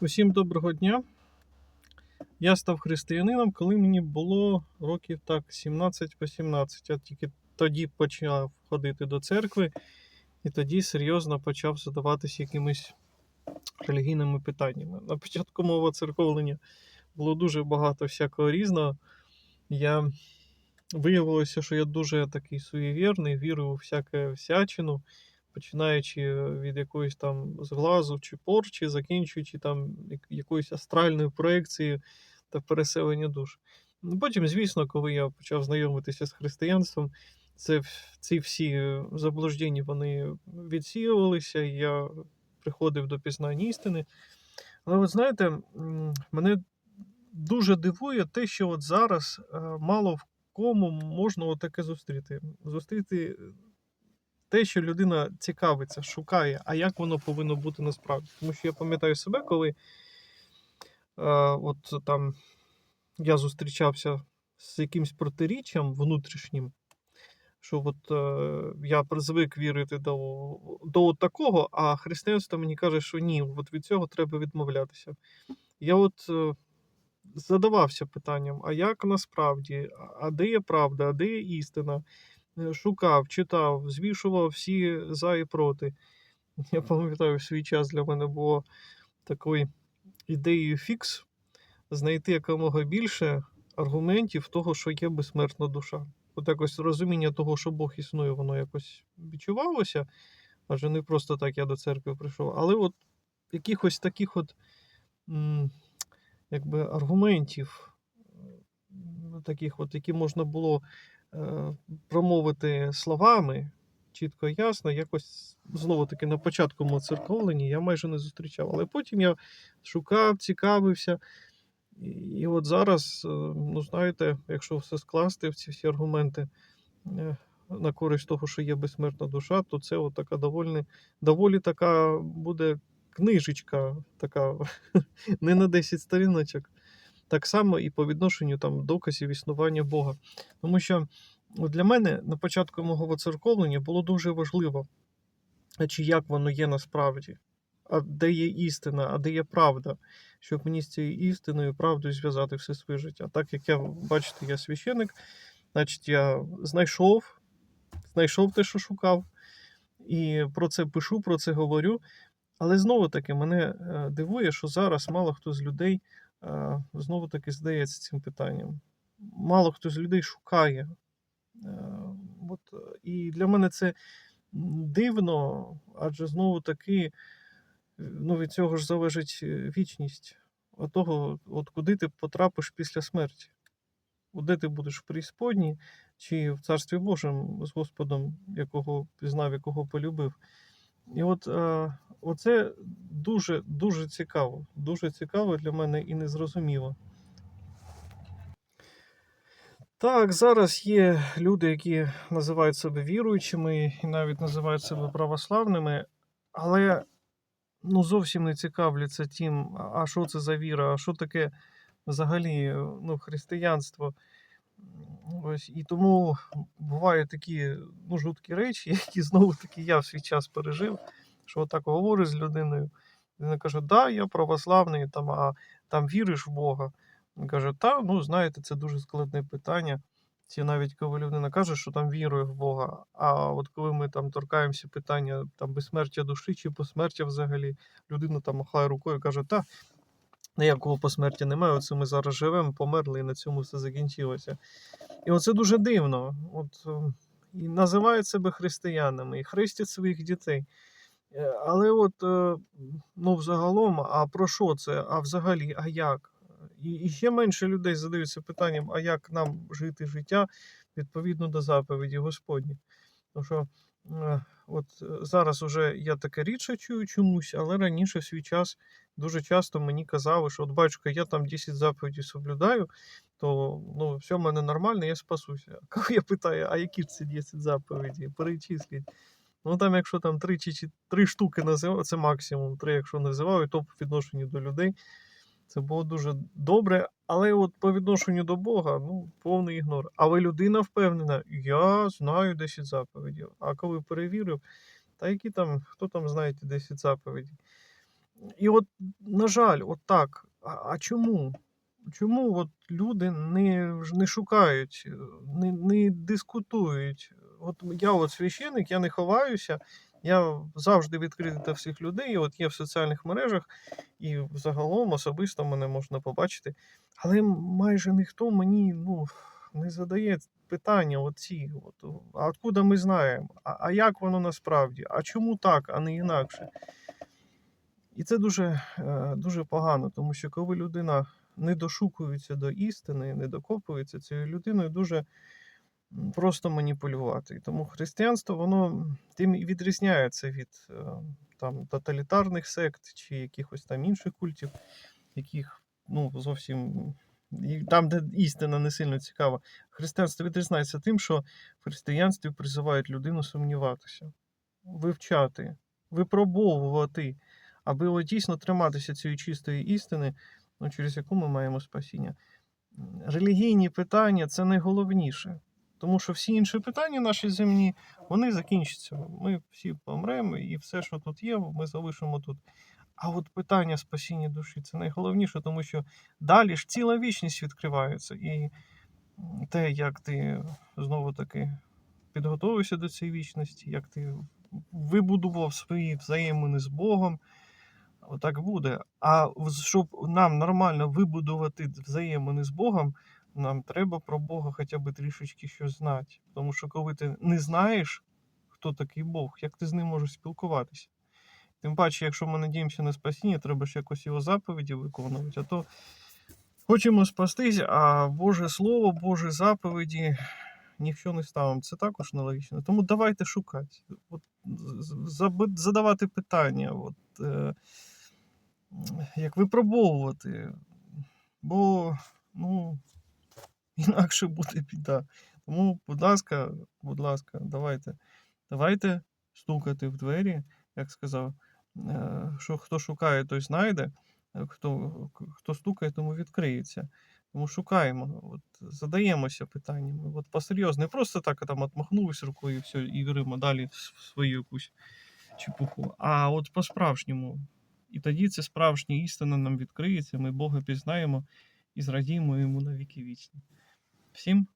Усім доброго дня. Я став християнином, коли мені було років так 17-18. Я тільки тоді почав ходити до церкви, і тоді серйозно почав задаватися якимись релігійними питаннями. На початку мого церковлення було дуже багато всякого різного. Я виявилося, що я дуже такий суєвірний, вірю у всяке всячину починаючи від якоїсь там зглазу чи порчі, закінчуючи там як- якоюсь астральною проекцією та переселення душ. Ну, Потім, звісно, коли я почав знайомитися з християнством, це, ці всі е, заблуждення вони відсіювалися, я приходив до пізнання істини. Але от знаєте, мене дуже дивує те, що от зараз е, мало в кому можна таке зустріти. Зустріти те, що людина цікавиться, шукає, а як воно повинно бути насправді. Тому що я пам'ятаю себе, коли е, от там я зустрічався з якимсь протиріччям внутрішнім, що от е, я звик вірити до, до от такого, а християнство мені каже, що ні, от від цього треба відмовлятися. Я от е, задавався питанням: а як насправді, а де є правда, а де є істина? Е, Шукав, читав, звішував всі за і проти. Я пам'ятаю, в свій час для мене було такою ідеєю фікс знайти якомога більше аргументів того, що є безсмертна душа. От якось розуміння того, що Бог існує, воно якось відчувалося, адже не просто так я до церкви прийшов. Але от якихось таких от якби аргументів, таких от, які можна було промовити словами, чітко і ясно, якось знову таки на початку мого церковлення я майже не зустрічав. Але потім я шукав, цікавився. І, і от зараз, е, ну знаєте, якщо все скласти в ці всі аргументи е, на користь того, що є безсмертна душа, то це от така доволі, доволі така буде книжечка, така не на 10 сторіночок. Так само і по відношенню там доказів існування Бога. Тому що для мене на початку мого воцерковлення було дуже важливо, чи як воно є насправді, а де є істина, а де є правда, щоб мені з цією істиною, правдою зв'язати все своє життя. Так як я, бачите, я священик, значить я знайшов, знайшов те, що шукав, і про це пишу, про це говорю. Але знову таки мене е, дивує, що зараз мало хто з людей знову таки здається цим питанням. Мало хто з людей шукає. Е, От, е, і для мене це дивно, адже знову таки е, ну, від цього ж залежить е, вічність. От того, от куди ти потрапиш після смерті? Де ти будеш в преісподній чи в Царстві Божому з Господом, якого пізнав, якого полюбив. І от е, оце дуже дуже цікаво. Дуже цікаво для мене і незрозуміло. Так, зараз є люди, які називають себе віруючими і навіть називають себе православними, але ну, зовсім не цікавляться тим, а що це за віра, а що таке взагалі ну, християнство. Ось, і тому бувають такі ну, жуткі речі, які знову таки я в свій час пережив, що отак говорю з людиною. Людина каже, да, я православний, там, а там віриш в Бога. Він каже, та, ну знаєте, це дуже складне питання. Чи навіть коли людина каже, що там вірує в Бога, а от коли ми там торкаємося питання там безсмертя душі чи посмертя взагалі, людина там махає рукою і каже, та ніякого посмертя немає, оце ми зараз живемо, померли, і на цьому все закінчилося. І оце дуже дивно. От, е, і називають себе християнами, і хрестять своїх дітей. Е, Але от, е, ну, взагалом, а про що це? А взагалі, а як? І, і ще менше людей задаються питанням, а як нам жити життя відповідно до заповіді Господні. Тому що от е, зараз уже я таке рідше чую чомусь, але раніше в свій час дуже часто мені казали, що от батюшка, я там 10 заповідей соблюдаю, то ну, все в мене нормально, я спасуся. Коли я питаю, а які ж це 10 заповідей? Перечисліть. Ну там, якщо там 3 чи 3 штуки називають, це максимум 3, якщо називають, то по відношенню до людей. Це було дуже добре, але от по відношенню до Бога, ну, повний ігнор. Але людина впевнена, я знаю 10 заповідей. А коли перевірив, та які там, хто там знає ті 10 заповідей? І от, на жаль, от так. А, а чому? Чому от люди не, не шукають, не, не дискутують? От я от священик, я не ховаюся, я завжди відкритий до всіх людей. От є в соціальних мережах, і загалом особисто мене можна побачити. Але майже ніхто мені ну, не задає питання оці. От, а откуда ми знаємо? А, а як воно насправді? А чому так, а не інакше? І це дуже, е, дуже погано, тому що коли людина не дошукується до істини, не докопується цією людиною, дуже просто маніпулювати. І тому християнство воно тим і відрізняється від е, там, тоталітарних сект чи якихось там інших культів, яких ну, зовсім там, де істина не сильно цікава. Християнство відрізняється тим, що в християнстві призивають людину сумніватися, вивчати, випробовувати, аби от дійсно триматися цієї чистої істини, ну, через яку ми маємо спасіння. Релігійні питання це найголовніше. Тому що всі інші питання наші земні, вони закінчаться. Ми всі помремо, і все, що тут є, ми залишимо тут. А от питання спасіння душі це найголовніше, тому що далі ж ціла вічність відкривається. І те, як ти знову таки підготовився до цієї вічності, як ти вибудував свої взаємини з Богом, отак буде. А щоб нам нормально вибудувати взаємини з Богом, нам треба про Бога хоча б трішечки щось знати. Тому що коли ти не знаєш, хто такий Бог, як ти з ним можеш спілкуватися? Тим паче, якщо ми надіємося на спасіння, треба ж якось його заповіді виконувати. А то хочемо спастись, а Боже Слово, Божі заповіді ніщо не ставимо. Це також нелогічно. Тому давайте шукати, от, задавати питання, от, е, як випробовувати. Бо, ну, інакше буде біда. Тому, будь ласка, будь ласка, давайте. Давайте стукати в двері, як сказав, е, що хто шукає, той знайде, е, хто, хто стукає, тому відкриється. Тому шукаємо, от, задаємося питаннями. От посерйозно, не просто так там отмахнулись рукою і все, і беремо далі в свою якусь чепуху, а от по-справжньому. І тоді це справжня істина нам відкриється, ми Бога пізнаємо і зрадіємо йому на віки вічні. Всім